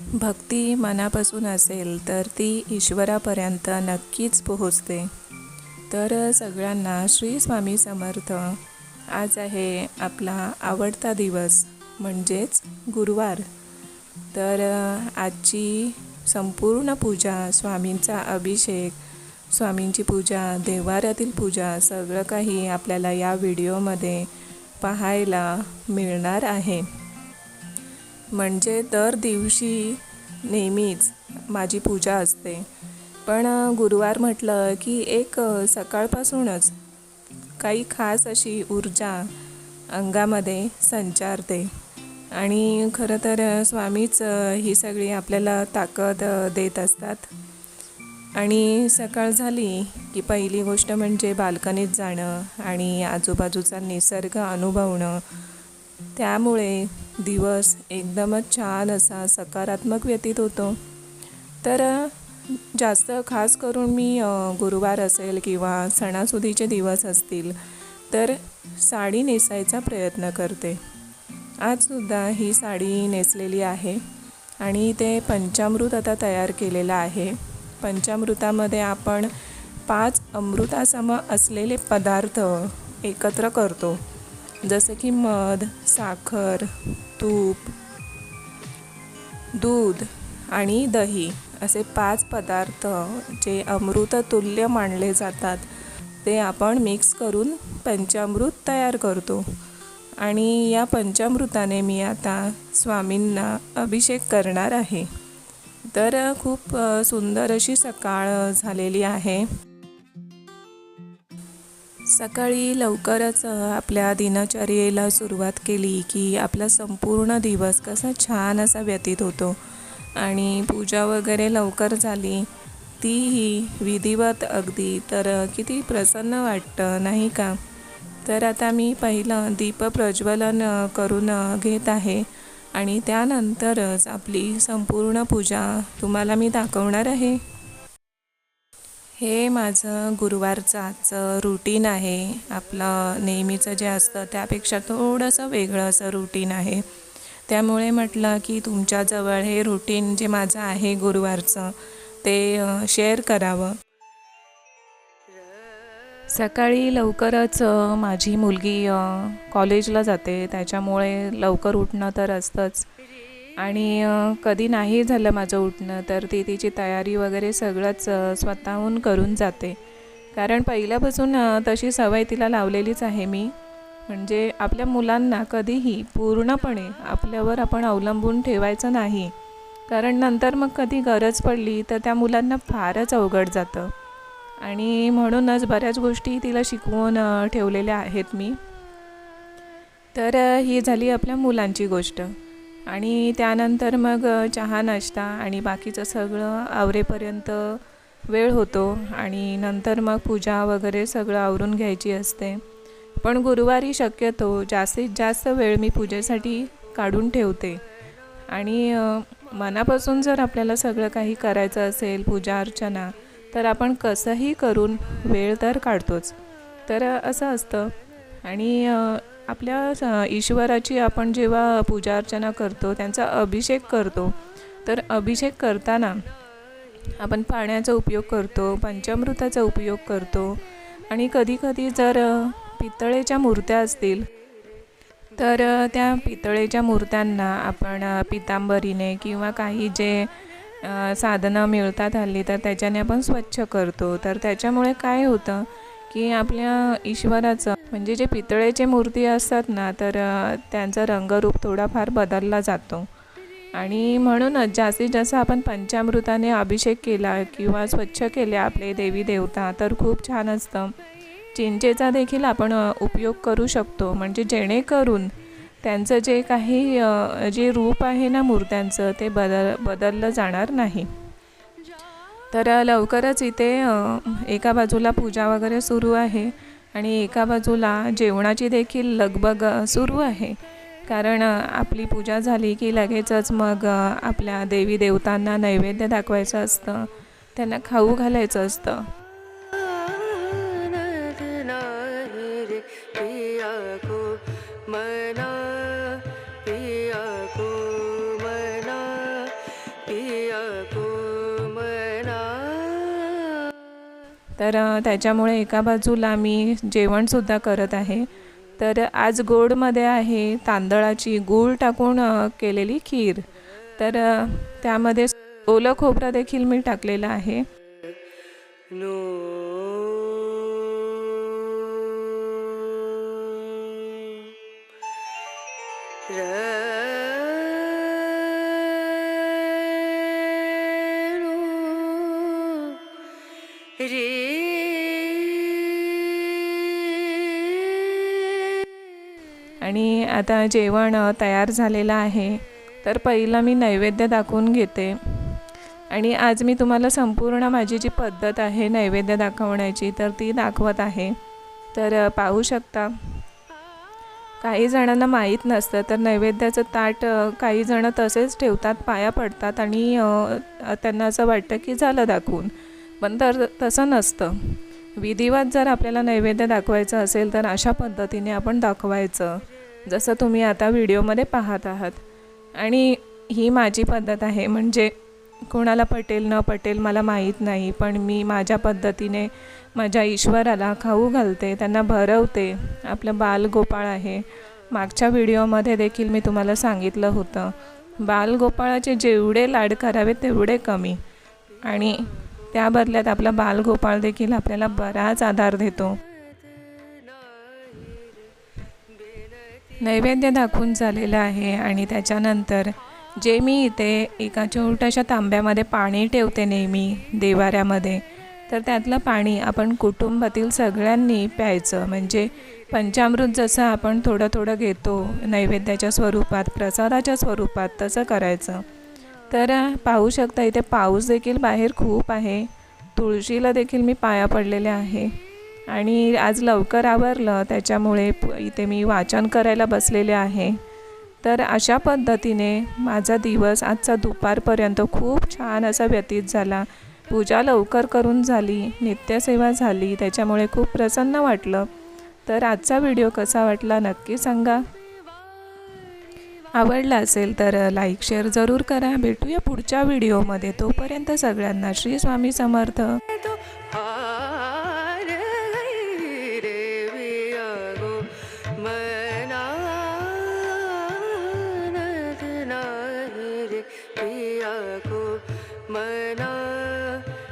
भक्ती मनापासून असेल तर ती ईश्वरापर्यंत नक्कीच पोहोचते. तर सगळ्यांना श्री स्वामी समर्थ. आज आहे आपला आवडता दिवस म्हणजेच गुरुवार. तर आजची संपूर्ण पूजा स्वामींचा अभिषेक स्वामींची पूजा देवाऱ्यातील पूजा सगळं काही आपल्याला या व्हिडिओमध्ये पाहायला मिळणार आहे. म्हणजे दर दिवशी नेहमीच माझी पूजा असते. पण गुरुवार म्हटलं की एक सकाळपासूनच काही खास अशी ऊर्जा अंगामध्ये संचारते आणि खरं तर स्वामीच ही सगळी आपल्याला ताकद देत असतात. आणि सकाळ झाली की पहिली गोष्ट म्हणजे बाल्कनीत जाणं आणि आजूबाजूचा निसर्ग अनुभवणं. त्यामुळे दिवस एकदमच छान असा सकारात्मक व्यतीत होतो. तर जास्त खास करून मी गुरुवार असेल किंवा सणासुदीचे दिवस असतील तर साडी नेसायचा प्रयत्न करते. आजसुद्धा ही साडी नेसलेली आहे आणि ते पंचामृत आता तयार केलेलं आहे. पंचामृतामध्ये आपण पाच अमृतासम असलेले पदार्थ एकत्र करतो. जसं की मध साखर तूप दूध आणि दही असे पाच पदार्थ जे अमृततुल्य मानले जातात ते आपण मिक्स करून पंचामृत तयार करतो. आणि या पंचामृताने मी आता स्वामींना अभिषेक करणार आहे. तर खूप सुंदर अशी सकाळ झालेली आहे. सकाळी लवकरच आपल्या दिनचर्येला सुरुवात केली की आपला संपूर्ण दिवस कसा छान असा व्यतीत होतो. आणि पूजा वगैरे लवकर झाली तीही विधिवत अगदी तर किती प्रसन्न वाटतं नाही का? तर आता मी पहिलं दीपप्रज्वलन करून घेत आहे. आणि त्यानंतरच आपली संपूर्ण पूजा तुम्हाला मी दाखवणार आहे. हे माझं गुरुवारचं आजचं रुटीन आहे. आपलं नेहमीचं जे असतं त्यापेक्षा थोडंसं वेगळं असं रुटीन आहे. त्यामुळे म्हटलं की तुमच्याजवळ हे रुटीन जे माझं आहे गुरुवारचं ते शेअर करावं. सकाळी लवकरच माझी मुलगी कॉलेजला जाते. त्याच्यामुळे लवकर उठणं तर असतंच. आणि कधी नाही झालं माझं उठणं तर ती तिची तयारी वगैरे सगळंच स्वतःहून करून जाते. कारण पहिल्यापासून तशी सवय तिला लावलेलीच आहे मी. म्हणजे आपल्या मुलांना कधीही पूर्णपणे आपल्यावर आपण अवलंबून ठेवायचं नाही. कारण नंतर मग कधी गरज पडली तर त्या मुलांना फारच अवघड जातं. आणि म्हणूनच बऱ्याच गोष्टी तिला शिकवून ठेवलेल्या आहेत मी. तर ही झाली आपल्या मुलांची गोष्ट. आणि त्यानंतर मग चहा नाश्ता आणि बाकीचं सगळं आवरेपर्यंत वेळ होतो आणि नंतर मग पूजा वगैरे सगळं आवरून घ्यायची असते. पण गुरुवारी शक्यतो जास्तीत जास्त वेळ मी पूजेसाठी काढून ठेवते. आणि मनापासून जर आपल्याला सगळं काही करायचं असेल पूजा अर्चना तर आपण कसंही करून वेळ तर काढतोच. तर असं असतं. आणि आपल्या ईश्वराची आपण जेव्हा पूजा अर्चना करतो त्यांचा अभिषेक करतो तर अभिषेक करताना आपण पाण्याचा उपयोग करतो पंचामृताचा उपयोग करतो आणि कधीकधी जर पितळेच्या मूर्त्या असतील तर त्या पितळेच्या मूर्त्यांना आपण पितांबरीने किंवा काही जे साधनं मिळतात हल्ली तर त्याच्याने आपण स्वच्छ करतो. तर त्याच्यामुळे काय होतं की आपल्या ईश्वराचं. म्हणजे जे पितळेचे मूर्ती असतात ना तर त्यांचा रंगरूप थोडाफार बदलला जातो. आणि म्हणूनच जास्तीत जास्त आपण पंचामृताने अभिषेक केला किंवा स्वच्छ केले आपले देवी देवता तर खूप छान असतं. चिंचेचा देखील आपण उपयोग करू शकतो. म्हणजे जेणेकरून त्यांचं जे काही जे रूप आहे ना मूर्त्यांचं ते बदल बदललं जाणार नाही. तर लवकरच इथे एका बाजूला पूजा वगैरे सुरू आहे आणि एका बाजूला जेवणाची देखील लगबग सुरू आहे. कारण आपली पूजा झाली की लगेचच मग आपल्या देवी देवतांना नैवेद्य दाखवायचं असतं. त्यांना खाऊ घालायचं असतं. तर त्याच्यामुळे एका बाजूला मी जेवणसुद्धा करत आहे. तर आज गोडमध्ये आहे तांदळाची गूळ टाकून केलेली खीर. तर त्यामध्ये ओलं खोबरं देखील मी टाकलेलं आहे. नो आणि आता जेवण तयार झालेलं आहे. तर पहिलं मी नैवेद्य दाखवून घेते. आणि आज मी तुम्हाला संपूर्ण माझी जी पद्धत आहे नैवेद्य दाखवण्याची तर ती दाखवत आहे. तर पाहू शकता. काही जणांना माहीत नसतं तर नैवेद्याचं ताट काही जणं तसेच ठेवतात पाया पडतात आणि त्यांना असं वाटतं की झालं दाखवून. पण तर तसं नसतं. विधिवत जर आपल्याला नैवेद्य दाखवायचं असेल तर अशा पद्धतीने आपण दाखवायचं. जसं तुम्ही आता व्हिडिओमध्ये पाहत आहात. आणि ही माझी पद्धत आहे म्हणजे कोणाला पटेल न पटेल मला माहीत नाही पण मी माझ्या पद्धतीने माझ्या ईश्वराला खाऊ घालते त्यांना भरवते. आपलं बालगोपाळ आहे. मागच्या व्हिडिओमध्ये देखील मी तुम्हाला सांगितलं होतं. बालगोपाळाचे जेवढे लाड करावे तेवढे कमी. आणि त्या बदल्यात आपला बालगोपाळ देखील आपल्याला बराच आधार देतो. नैवेद्य दाखवून झालेलं आहे आणि त्याच्यानंतर जे मी इथे एका छोट्याशा तांब्यामध्ये पाणी ठेवते नेहमी देवाऱ्यामध्ये तर त्यातलं पाणी आपण कुटुंबातील सगळ्यांनी प्यायचं. म्हणजे पंचामृत जसं आपण थोडं थोडं घेतो नैवेद्याच्या स्वरूपात प्रसादाच्या स्वरूपात तसं करायचं. तर पाहू शकता इथे पाऊस देखील बाहेर खूप आहे. तुळशीला देखील मी पाया पडलेले आहे. आणि आज लवकर आवरलं त्याच्यामुळे इथे मी वाचन करायला बसलेले आहे. तर अशा पद्धतीने माझा दिवस आजचा दुपारपर्यंत खूप छान असा व्यतीत झाला. पूजा लवकर करून झाली नित्यसेवा झाली त्याच्यामुळे खूप प्रसन्न वाटलं. तर आजचा व्हिडिओ कसा वाटला नक्की सांगा. आवडला असेल तर लाईक शेअर जरूर करा. भेटूया पुढच्या व्हिडिओमध्ये. तोपर्यंत सगळ्यांना श्री स्वामी समर्थ.